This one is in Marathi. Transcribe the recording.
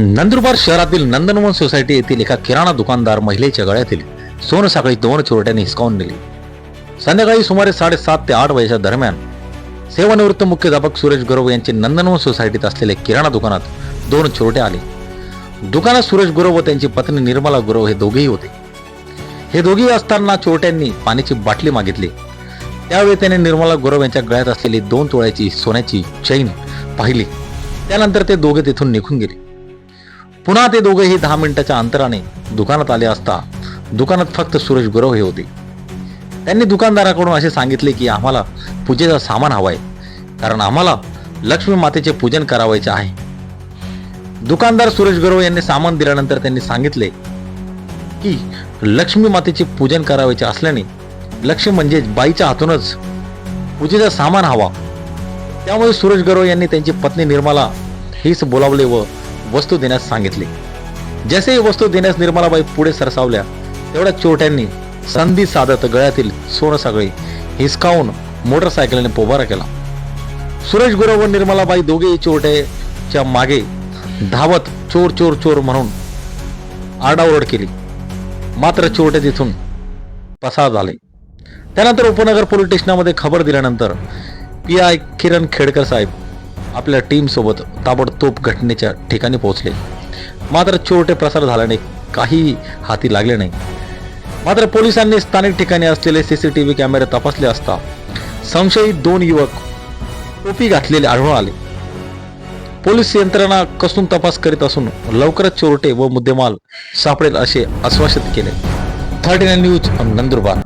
नंदुरबार शहरातील नंदनवन सोसायटी येथील एका किराणा दुकानदार महिलेच्या गळ्यातील सोनसाखळी दोन चोरट्यांनी हिसकावून नेली संध्याकाळी सुमारे साडेसात ते आठ वयाच्या दरम्यान सेवानिवृत्त मुख्याध्यापक सुरेश गुरव यांचे नंदनवन सोसायटीत असलेल्या किराणा दुकानात दोन चोरटे आले. दुकानात सुरेश गुरव व त्यांची पत्नी निर्मला गुरव हे दोघेही होते. हे दोघेही असताना चोरट्यांनी पाण्याची बाटली मागितली. त्यावेळी त्याने निर्मला गुरव यांच्या गळ्यात असलेली दोन तोळ्याची सोन्याची चैन पाहिली. त्यानंतर ते दोघे तिथून निघून गेले. पुन्हा ते दोघेही दहा मिनिटाच्या अंतराने दुकानात आले असता दुकानात फक्त सुरेश गुरव हे होते. त्यांनी दुकानदाराकडून असे सांगितले की आम्हाला पूजेचा सामान हवं आहे कारण आम्हाला लक्ष्मी मातेचे पूजन करावायचे आहे. दुकानदार सुरेश गुरव यांनी सामान दिल्यानंतर त्यांनी सांगितले की लक्ष्मी मातेचे पूजन करावायचे असल्याने लक्ष्मी म्हणजे बाईच्या हातूनच पूजेचा सामान हवा. त्यामुळे सुरेश गरव यांनी त्यांची पत्नी निर्मला हेच बोलावले व वस्तू देण्यास सांगितले. जसे वस्तू देण्यास निर्मलाबाई पुढे सरसावल्या तेवढ्या चोरट्यांनी संधी साधत गळ्यातील सोनं सगळे हिसकावून मोटरसायकलने पोबारा केला. सुरेश गुरव व निर्मलाबाई दोघेही चोरट्याच्या मागे धावत चोर चोर चोर म्हणून आरडाओरड केली. मात्र चोरटे तिथून पसार झाले. त्यानंतर उपनगर पोलीस स्टेशनमध्ये खबर दिल्यानंतर पी आय किरण खेडकर साहेब आपल्या टीमसोबत ताबडतोब घटनेच्या ठिकाणी पोहोचले. मात्र चोरटे प्रसार झाल्याने काही हाती लागले नाही. मात्र पोलिसांनी स्थानिक ठिकाणी असलेले सीसीटीव्ही कॅमेरे तपासले असता संशयित दोन युवक टोपी घातलेले आढळून आले. पोलीस यंत्रणा कसून तपास करीत असून लवकरच चोरटे व मुद्देमाल सापडेल असे आश्वासित केले. Thirty nine news Nandurbar.